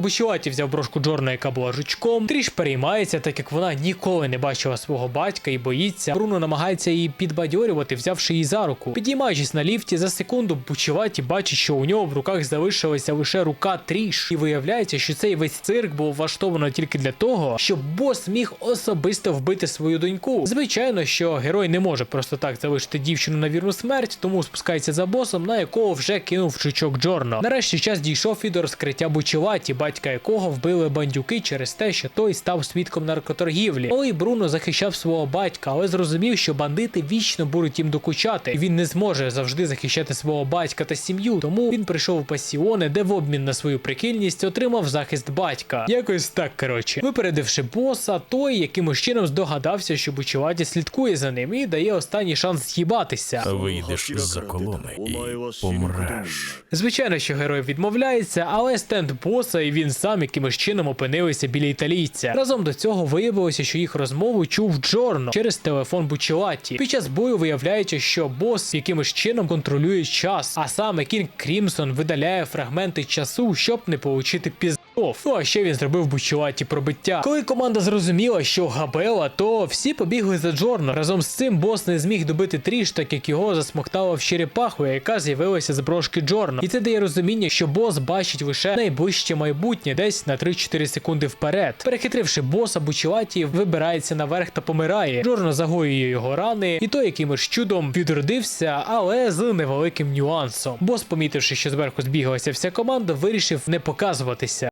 Бучуаті взяв брошку Джорна, яка була жучком. Тріш переймається, так як вона ніколи не бачила свого батька і боїться. Бруно намагається її підбадьорювати, взявши її за руку. Підіймаючись на ліфті, за секунду Бучуваті бачить, що у нього в руках залишилася лише рука Тріш, і виявляється, що цей весь цирк був влаштовано тільки для того, щоб бос міг особисто вбити свою доньку. Звичайно, що герой не може просто так залишити дівчину на вірну смерть, тому спускається за босом, на якого вже кинув жучок Джорно. Нарешті час дійшов і до розкриття Бучуваті, батька якого вбили бандюки через те, що той став свідком наркоторгівлі. Малий Бруно захищав свого батька, але зрозумів, що бандити вічно будуть їм докучати, і він не зможе завжди захищати свого батька та сім'ю. Тому він прийшов у пасіони, де в обмін на свою прикільність отримав захист батька. Якось так коротше. Випередивши боса, той якимось чином здогадався, що Бучуваті слідкує за ним і дає останній шанс з'їбатися. Вийдеш з-за колони і помреш. Звичайно, що герой відмовляється, але стенд боса і він сам якимось чином опинилися біля італійця. Разом до цього виявилося, що їх розмову чув Джорно через телефон Бучелаті. Під час бою виявляється, що бос якимось чином контролює час, а саме Кінг Крімсон видаляє фрагменти часу, щоб не получити піз. Ну, а ще він зробив Бучелаті пробиття. Коли команда зрозуміла, що Габела, то всі побігли за Джорно. Разом з цим бос не зміг добити тріш, так як його засмоктала в черепаху, яка з'явилася з брошки Джорно. І це дає розуміння, що бос бачить лише найближче майбутнє, десь на 3-4 секунди вперед. Перехитривши боса, Бучелаті вибирається наверх та помирає. Джорно загоює його рани, і той якимось чудом відродився, але з невеликим нюансом. Бос, помітивши, що зверху збігалася вся команда, вирішив не показуватися.